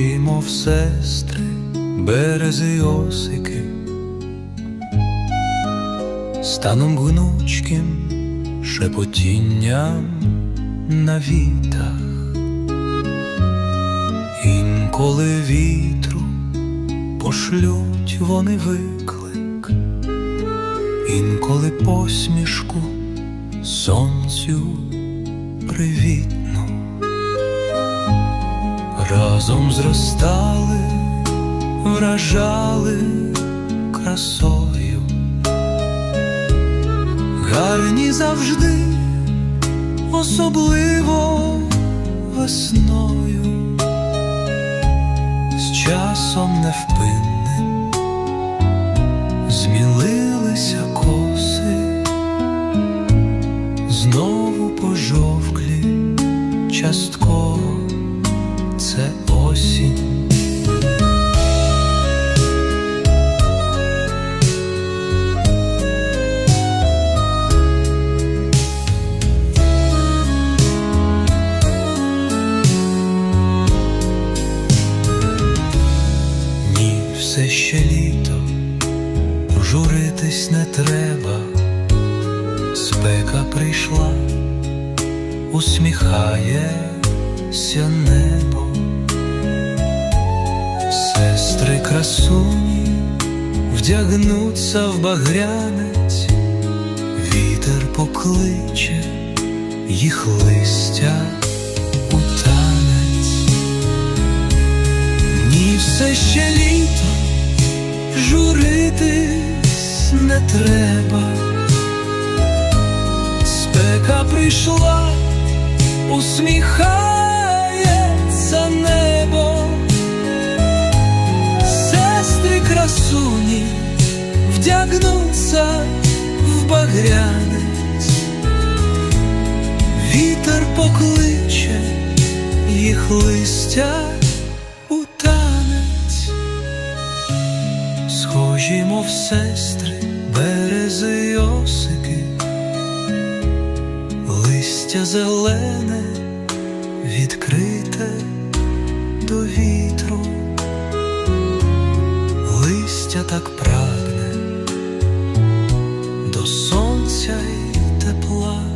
мов сестри, берези осики, станом гнучким шепотінням на вітах, інколи вітру пошлють вони виклик, інколи посмішку сонцю привітну. Разом зростали, вражали красою, гарні завжди, особливо весною, з часом невпинним змілилися коси, знову пожовклі частково. Це осінь. Ні, все ще літо, журитись не треба, спека прийшла, усміхається небо, красуні вдягнуться в багрянець, вітер покличе їх листя у танець. Ні, все ще літо, журитись не треба. Спека прийшла, усміхається Сонця в багрянець, вітер покличе їх листя у танець, схожі, мов сестри, берези й осики, листя зелене, відкрите до вітру, листя так правильно до сонця й тепла.